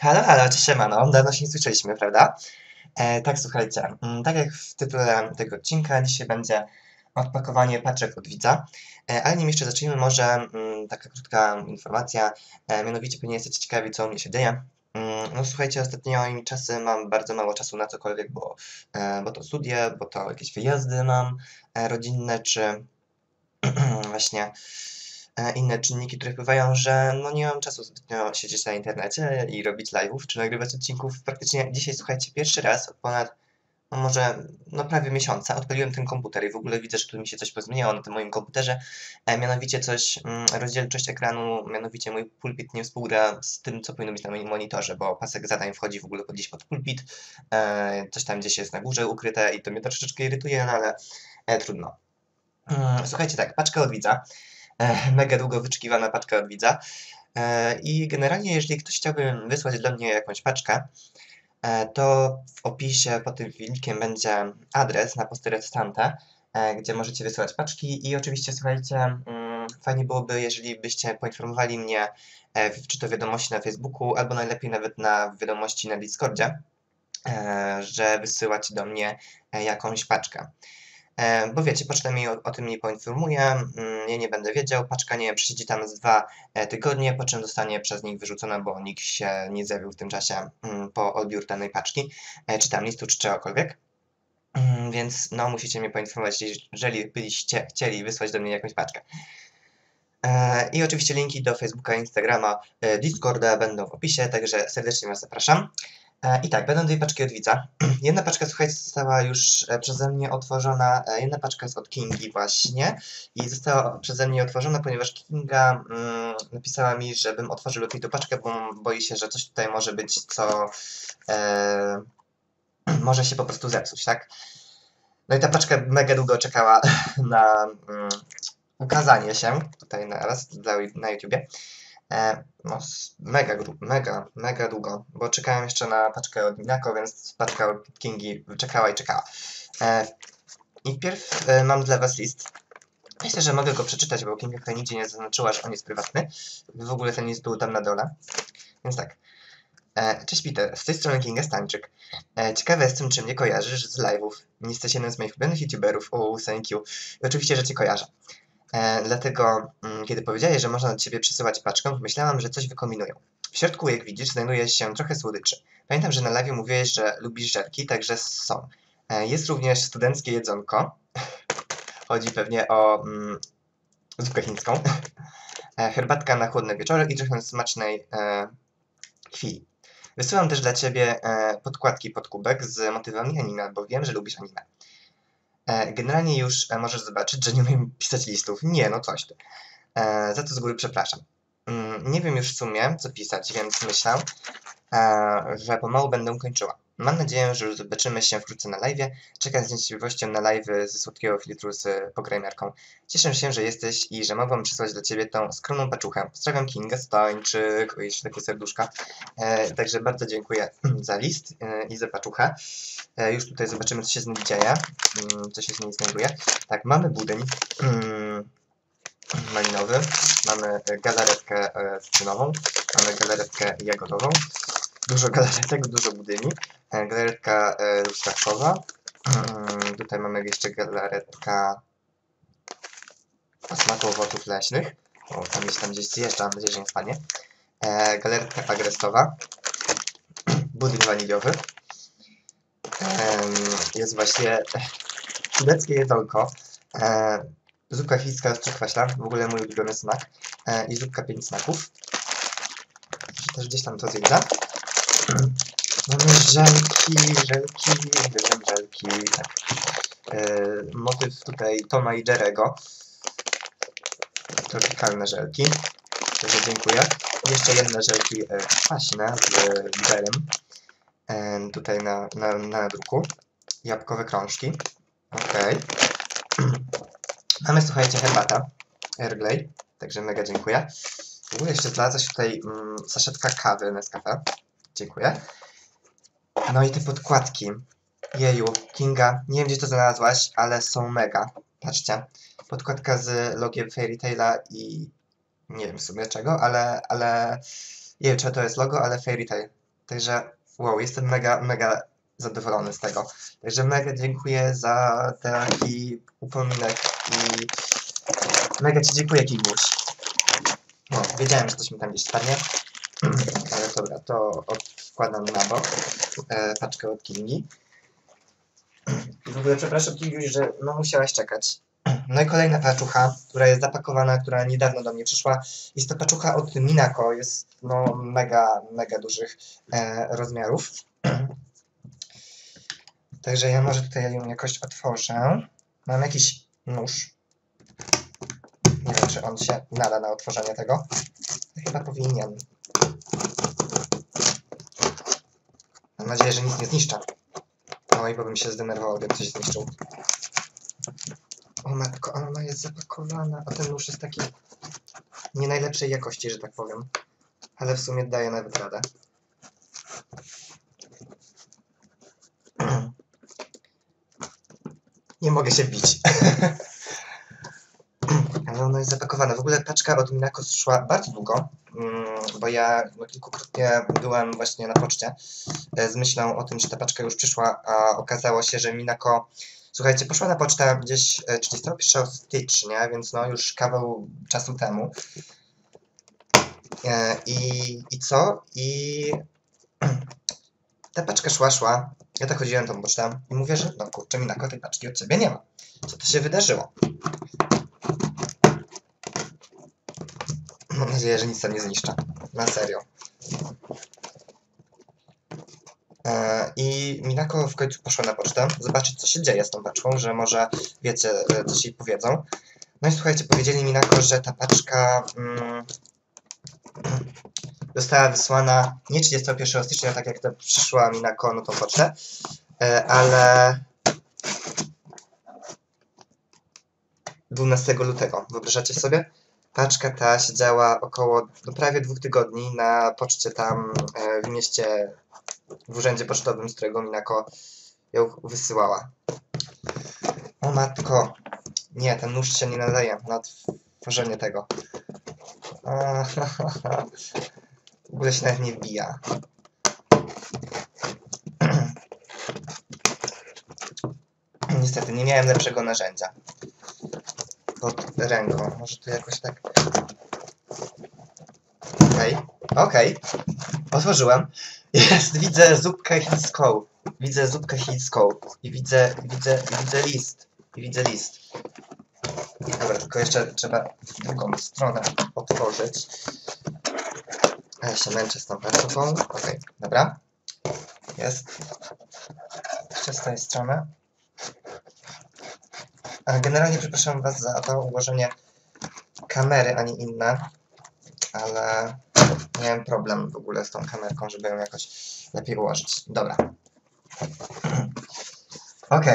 Halo, halo, cześć siemano, dawno się nie słyszeliśmy, prawda? E, tak, słuchajcie, mm, tak jak w tytule tego odcinka, dzisiaj będzie odpakowanie paczek od widza, e, ale nim jeszcze zacznijmy, może mm, taka krótka informacja, e, mianowicie pewnie jesteście ciekawi, co u mnie się dzieje. Mm, no słuchajcie, ostatnimi czasy mam bardzo mało czasu na cokolwiek, bo, e, bo to studia, bo to jakieś wyjazdy mam e, rodzinne, czy właśnie inne czynniki, które wpływają, że no nie mam czasu zbytnio siedzieć na internecie i robić live'ów, czy nagrywać odcinków. Praktycznie dzisiaj, słuchajcie, pierwszy raz od ponad, no może, no prawie miesiąca odpaliłem ten komputer i w ogóle widzę, że tu mi się coś pozmieniało na tym moim komputerze. E, mianowicie coś, mm, rozdzielczość ekranu, mianowicie mój pulpit nie współgra z tym, co powinno być na moim monitorze, bo pasek zadań wchodzi w ogóle gdzieś pod pulpit, e, coś tam gdzieś jest na górze ukryte i to mnie troszeczkę irytuje, no ale e, trudno. Mm, Słuchajcie, tak, paczka od widza. Mega długo wyczekiwana paczka od widza. E, I generalnie, jeżeli ktoś chciałby wysłać dla mnie jakąś paczkę, e, to w opisie pod tym filmikiem będzie adres na posty Redstante, e, gdzie możecie wysyłać paczki. I oczywiście, słuchajcie, mm, fajnie byłoby, jeżeli byście poinformowali mnie, e, czy to wiadomości na Facebooku, albo najlepiej nawet na wiadomości na Discordzie, że wysyłacie do mnie jakąś paczkę. E, Bo wiecie, poczta mi o, o tym nie poinformuje, mm, ja nie będę wiedział, paczka nie przesiedzi tam z dwa e, tygodnie, po czym zostanie przez nich wyrzucona, bo nikt się nie zjawił w tym czasie mm, po odbiór danej paczki, e, czy tam listu, czy czegokolwiek. Mm, Więc no, musicie mnie poinformować, jeżeli byliście chcieli wysłać do mnie jakąś paczkę. I oczywiście linki do Facebooka, Instagrama, Discorda będą w opisie, także serdecznie Was zapraszam. E, I tak, będą dwie paczki od widza. Jedna paczka, słuchajcie, została już e, przeze mnie otworzona. e, Jedna paczka jest od Kingi właśnie i została przeze mnie otworzona, ponieważ Kinga mm, napisała mi, żebym otworzył lepiej tę paczkę, bo boi się, że coś tutaj może być, co e, może się po prostu zepsuć, tak? No i ta paczka mega długo czekała na mm, ukazanie się tutaj na, na YouTubie. E, no, mega, mega, mega długo, bo czekałem jeszcze na paczkę od Minako, więc paczka od Kingi czekała i czekała. E, I wpierw e, mam dla Was list. Myślę, że mogę go przeczytać, bo Kinga tutaj nigdzie nie zaznaczyła, że on jest prywatny. W ogóle ten list był tam na dole. Więc tak. Cześć Peter, z tej strony Kinga Stańczyk. Ciekawe jestem, czy mnie kojarzysz z live'ów. Jesteś jednym z moich ulubionych youtuberów. O, thank you. I oczywiście, że Cię kojarzę. E, dlatego, mm, kiedy powiedziałeś, że można do Ciebie przesyłać paczkę, myślałam, że coś wykombinują. W środku, jak widzisz, znajduje się trochę słodyczy. Pamiętam, że na live mówiłeś, że lubisz żelki, także są. E, jest również studenckie jedzonko. Chodzi pewnie o mm, zupkę chińską. E, herbatka na chłodne wieczory i trochę smacznej e, chwili. Wysyłam też dla Ciebie e, podkładki pod kubek z motywami anime, bo wiem, że lubisz anime. E, Generalnie już e, możesz zobaczyć, że nie umiem pisać listów. Nie, no coś ty. E, Za to z góry przepraszam. Mm, Nie wiem już w sumie, co pisać, więc myślę, że pomału będę kończyła. Mam nadzieję, że zobaczymy się wkrótce na live. Czekam z niecierpliwością na live ze słodkiego filtru z pograjmiarką. Cieszę się, że jesteś i że mogłam przysłać dla Ciebie tą skromną paczuchę. Pozdrawiam Kinga Stańczyk, o jeszcze takie serduszka. E, także bardzo dziękuję za list e, i za paczuchę. E, już tutaj zobaczymy, co się z nim dzieje, mm, co się z nim znajduje. Tak, mamy budyń mm, malinowy, mamy e, galaretkę e, cytrynową, mamy galaretkę jagodową, dużo galaretek, dużo budyni, e, galaretka e, truskawkowa, mm, tutaj mamy jeszcze galaretka smaku owoców leśnych, o, tam gdzieś tam gdzieś zjeżdża, mam nadzieję, że nie spadnie, e, agresowa, budyń waniliowy, jest właśnie tybeckie jedzonko, e, zupka chińska z kwaśla, w ogóle mój ulubiony smak, e, i zupka pięć smaków. Też gdzieś tam to zjeżdża. Mamy żelki, żelki, uwielbiam żelki. E, motyw tutaj Toma i Jerego. Tropikalne żelki. Także dziękuję. Jeszcze jedne żelki e, kwaśne z Jerem. E, tutaj na, na, na druku. Jabłkowe krążki. Okej. Mamy, słuchajcie, herbata. Grey. Także mega dziękuję. Jeszcze znalazła się tutaj mm, saszetka kawy Nescafe. Dziękuję. No i te podkładki. Jeju, Kinga. Nie wiem, gdzie to znalazłaś, ale są mega. Patrzcie. Podkładka z logiem Fairy Taila i nie wiem w sumie czego, ale, ale nie wiem, czy to jest logo, ale Fairy Tail. Także wow, jestem mega, mega zadowolony z tego. Także mega dziękuję za taki upominek i mega Ci dziękuję, Kiguś. No, wiedziałem, że coś mi tam gdzieś spadnie. Dobra, to odkładam na bok e, paczkę od Kingi. I w ogóle przepraszam Kingi, że no musiałaś czekać. No i kolejna paczucha, która jest zapakowana, która niedawno do mnie przyszła. Jest to paczucha od Minako, jest no mega, mega dużych e, rozmiarów. Także ja może tutaj ją jakoś otworzę. Mam jakiś nóż. Nie wiem, czy on się nada na otworzenie tego. Chyba powinien. Nadzieję, że nic nie zniszczę. Oj, bo bym się zdenerwował, gdyby coś zniszczył. O matko, ona jest zapakowana, a ten nóż jest taki nie najlepszej jakości, że tak powiem. Ale w sumie daje nawet radę. Nie mogę się wbić. Ale ona jest zapakowana. W ogóle paczka od Minako szła bardzo długo, bo ja no, kilkukrotnie byłem właśnie na poczcie e, z myślą o tym, że ta paczka już przyszła, a okazało się, że Minako Słuchajcie, poszła na pocztę gdzieś 31 e, stycznia, więc no już kawał czasu temu. E, I, i co? I ta paczka szła, szła. Ja tak chodziłem tą pocztę i mówię, że no kurczę, Minako, tej paczki od ciebie nie ma. Co to się wydarzyło? Mam nadzieję, że nic tam nie zniszcza. Na serio. E, I Minako w końcu poszła na pocztę, zobaczyć co się dzieje z tą paczką, że może wiecie, e, coś jej powiedzą. No i słuchajcie, powiedzieli Minako, że ta paczka mm, została wysłana nie 31 stycznia, tak jak to przyszła Minako na tą pocztę, e, ale 12 lutego. Wyobrażacie sobie? Paczka ta siedziała około no, prawie dwóch tygodni na poczcie tam w mieście w urzędzie pocztowym, z którego Minako ją wysyłała. O matko. Nie, ten nóż się nie nadaje na tworzenie tego. W ogóle się nawet nie wbija. Niestety, nie miałem lepszego narzędzia. Pod ręką. Może to jakoś tak... Okej, okay. okej. Okay. Otworzyłem. Jest, widzę zupkę chińską. Widzę zupkę chińską. I widzę, widzę, widzę list. I widzę list. Dobra, tylko jeszcze trzeba drugą stronę otworzyć. A ja się męczę z tą paczką. Okej, okay, dobra. Jest. Jeszcze z tej strony. Generalnie przepraszam Was za to ułożenie kamery, a nie inne. Ale miałem problem w ogóle z tą kamerką, żeby ją jakoś lepiej ułożyć. Dobra. Ok.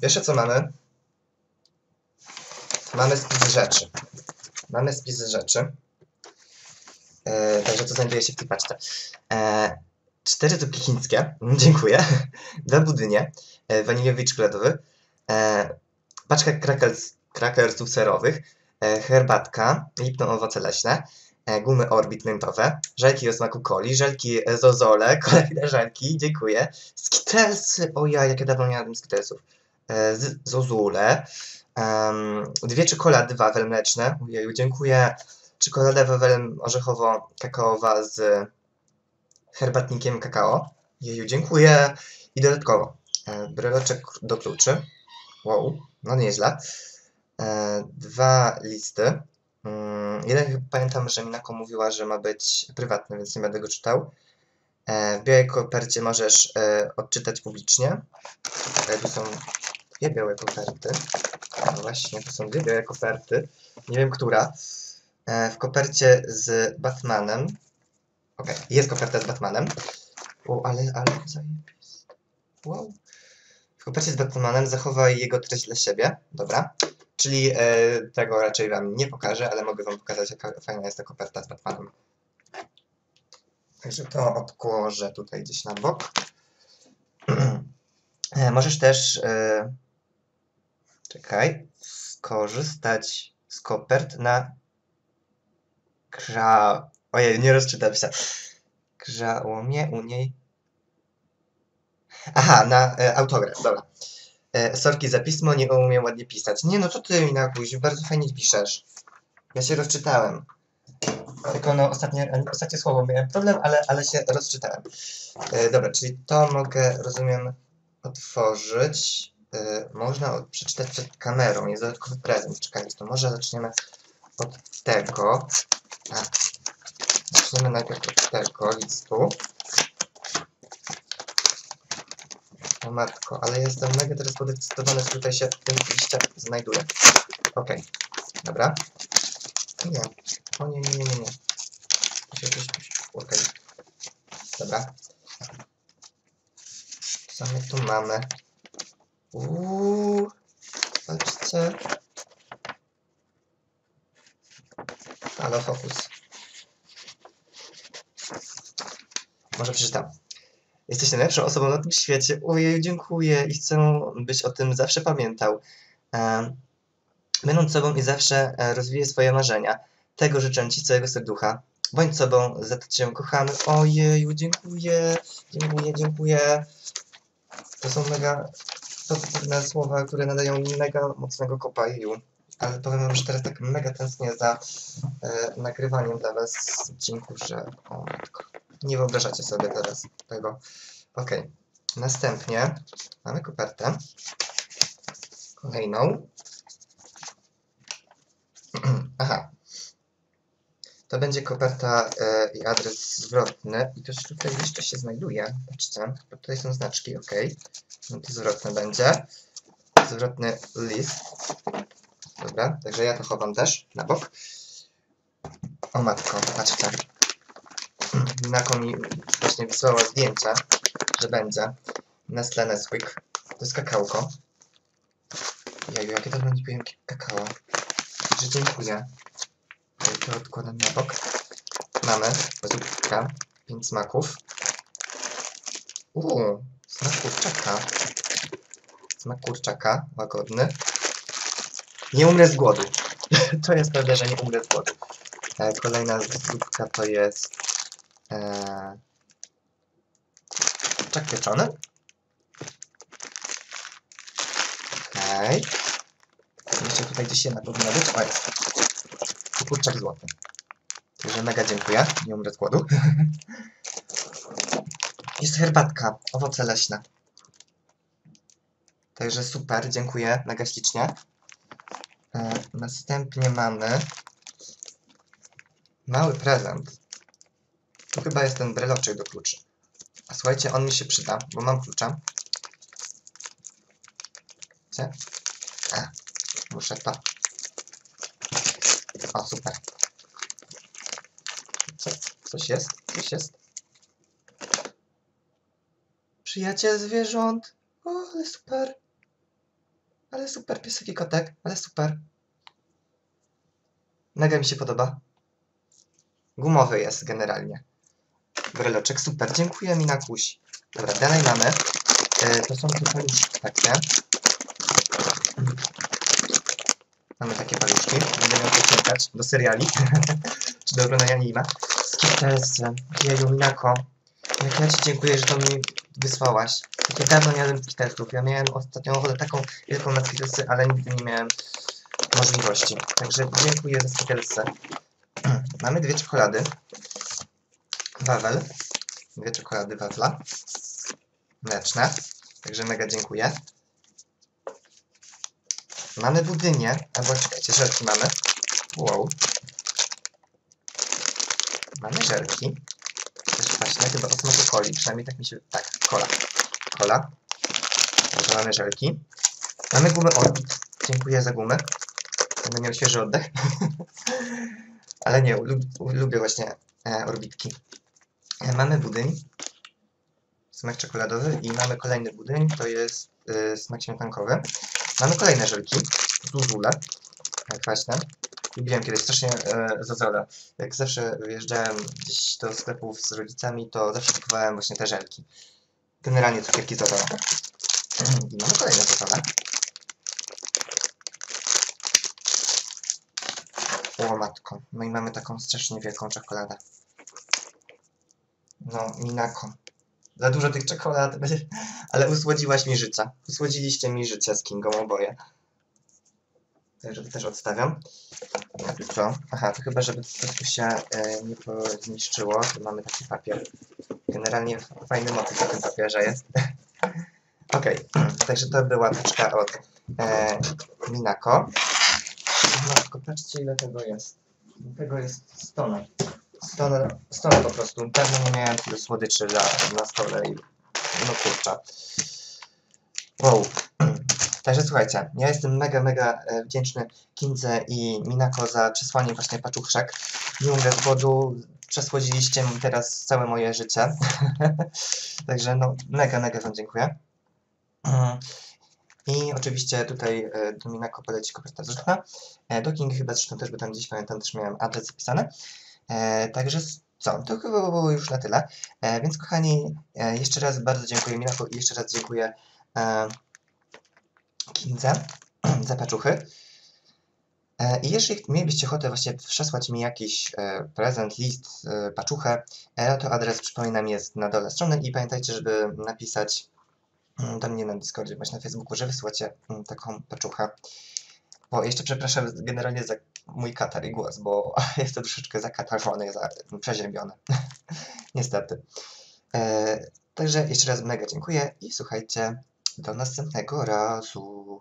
Pierwsze co mamy? Mamy spis rzeczy. Mamy spis rzeczy. E, także to znajduje się w tej paczce. E, cztery zupki chińskie. Dziękuję. Dwa budynie. Waniliowy i czekoladowy. Paczka krakers, krakersów serowych E, herbatka, lipną owoce leśne, e, gumy Orbit miętowe, żelki o smaku coli, żelki Zozole, kolejne żelki, dziękuję, skitelsy, o ja, jak ja dawno nie jadłem skitelsów, e, Zozule, um, dwie czekolady wawel mleczne, ojeju, dziękuję, czekolada wawel orzechowo-kakaowa z herbatnikiem kakao, jeju, dziękuję, i dodatkowo breloczek do kluczy, wow, no nieźle, E, dwa listy. Mm, jeden pamiętam, że Minako mówiła, że ma być prywatny, więc nie będę go czytał. E, w białej kopercie możesz e, odczytać publicznie. Tu są dwie białe koperty. No właśnie, tu są dwie białe koperty. Nie wiem, która. W kopercie z Batmanem. Ok, jest koperta z Batmanem. O, ale, ale zajebiste. Wow. W kopercie z Batmanem zachowaj jego treść dla siebie. Dobra. Czyli e, tego raczej Wam nie pokażę, ale mogę Wam pokazać, jaka fajna jest ta koperta z Batmanem. Także to odkłożę tutaj gdzieś na bok. e, możesz też, e, czekaj, skorzystać z kopert na gra... Ojej, nie rozczytam się. Grzało mnie u niej. Aha, na e, autograf, dobra. E, sorki za pismo, nie umiem ładnie pisać. Nie no, co ty mi nakuś, bardzo fajnie piszesz. Ja się rozczytałem. Tylko no ostatnie, ostatnie słowo miałem problem, ale, ale się rozczytałem. E, dobra, czyli to mogę, rozumiem, otworzyć. E, można przeczytać przed kamerą, jest dodatkowy prezent. Czekajcie, to może zaczniemy od tego. A, zaczniemy najpierw od tego listu. O matko, ale jestem mega teraz podekscytowany, że tutaj się w tym liście znajduje. Okej, dobra. Nie, o nie, nie, nie, nie, nie. Okej. Dobra. Co my tu mamy? Uuu, patrzcie. Halo, fokus. Może przeczytam. Jesteś najlepszą osobą na tym świecie. Ojej, dziękuję i chcę, byś o tym zawsze pamiętał. Em, Będąc sobą i zawsze e, rozwijaj swoje marzenia. Tego życzę Ci całego serducha. Bądź sobą, za to Cię kochamy. Ojeju, dziękuję, dziękuję, dziękuję. To są mega pozytywne słowa, które nadają mi mega mocnego kopa. Jeju. Ale powiem wam, że teraz tak mega tęsknię za e, nagrywaniem dla was odcinków, że o matko. Nie wyobrażacie sobie teraz tego. Okej. Następnie mamy kopertę. Kolejną. Aha. To będzie koperta e, i adres zwrotny. I też tutaj jeszcze się znajduje. Patrzcie, tutaj są znaczki, ok. No to zwrotne będzie. Zwrotny list. Dobra, także ja to chowam też na bok. O matko, patrzcie. Nako mi właśnie wysłała zdjęcia, że będzie Nestle Nesquik. To jest kakałko. Jeju, jakie dawno nie piłem kakao. Także dziękuję. To odkładam na bok. Mamy zupkę, 5 smaków. Uuu, smak kurczaka. Smak kurczaka, łagodny. Nie umrę z głodu. to jest pewne, że nie umrę z głodu. E, kolejna zupka to jest e, kurczak pieczony. Okej. Jeszcze tutaj gdzieś jedna powinna być. O, jest. Kurczak złoty. Także mega dziękuję. Nie umrę z głodu. Jest herbatka. Owoce leśne. Także super, dziękuję mega ślicznie. E, następnie mamy mały prezent. Chyba jest ten breloczek do kluczy. A słuchajcie, on mi się przyda, bo mam klucza. Gdzie? A, muszę to. O, super. Co? Coś jest? Coś jest? Przyjaciel zwierząt. O, ale super. Ale super, piesek i kotek, ale super. Mega mi się podoba. Gumowy jest generalnie. Breloczek, super, dziękuję mi na kuś. Dobra, dalej mamy. E, to są te paluszki takie. Mamy takie paluszki. Będę miał to czekać do seriali. Czy do oglądania anima. Skittlesy. Jeju, Minako. Jak ja Ci dziękuję, że to mi wysłałaś. Takie dawno nie jadłem Skittlesów. Ja miałem ostatnią ochotę taką wielką na Skittlesy, ale nigdy nie miałem możliwości. Także dziękuję za Skittlesy. Mamy dwie czekolady. Wawel. Dwie czekolady wafla. Mleczne. Także mega dziękuję. Mamy budynię. Albo czekajcie, żelki mamy. Wow. Mamy żelki. Też kwaśne, chyba o smaku coli. Przynajmniej tak mi się... Tak, kola. Kola. Także mamy żelki. Mamy gumę Orbit. Dziękuję za gumę. Będę miał świeży oddech. Ale nie, lub, lubię właśnie e, orbitki. E, mamy budyń. Smak czekoladowy i mamy kolejny budyń, to jest e, smak śmietankowy. Mamy kolejne żelki. Zuzule. E, kwaśne. Lubiłem kiedyś strasznie e. Jak zawsze wyjeżdżałem gdzieś do sklepów z rodzicami, to zawsze kupowałem właśnie te żelki. Generalnie cukierki zazole. I mamy kolejne zazole. O matko. No i mamy taką strasznie wielką czekoladę. No, Minako. Za dużo tych czekolad, ale usłodziłaś mi życia. Usłodziliście mi życie z Kingą oboje. Także to też odstawiam. Co? Aha, to chyba, żeby to się e, nie zniszczyło, mamy taki papier. Generalnie fajny motyw na tym papierze jest. Okej, okay. także to była paczka od e, Minako. No, tylko patrzcie ile tego jest. Tego jest 100 stanę, stanę po prostu. Pewnie nie miałem tyle słodyczy na, na stole i no kurczę. Wow. Także słuchajcie, ja jestem mega, mega e, wdzięczny Kindze i Minako za przesłanie właśnie paczuchrzek. Nie z głodu, przesłodziliście mi teraz całe moje życie. Także no, mega, mega wam dziękuję. I oczywiście tutaj e, do Minako poleci koperta zrzutna. E, do King chyba zresztą też, by tam gdzieś pamiętam, też miałem adres zapisany. E, Także co, to chyba było już na tyle. E, Więc kochani, e, jeszcze raz bardzo dziękuję Minako i jeszcze raz dziękuję e, za paczuchy. E, I jeżeli mielibyście ochotę właśnie przesłać mi jakiś e, prezent, list, e, paczuchę, to adres przypominam jest na dole strony i pamiętajcie, żeby napisać mm, do mnie na Discordzie, właśnie na Facebooku, że wysyłacie mm, taką paczuchę. Bo jeszcze przepraszam generalnie za mój katar i głos, bo jestem troszeczkę zakatarzony, za, przeziębiony. Niestety. E, także jeszcze raz mega dziękuję i słuchajcie, do następnego razu.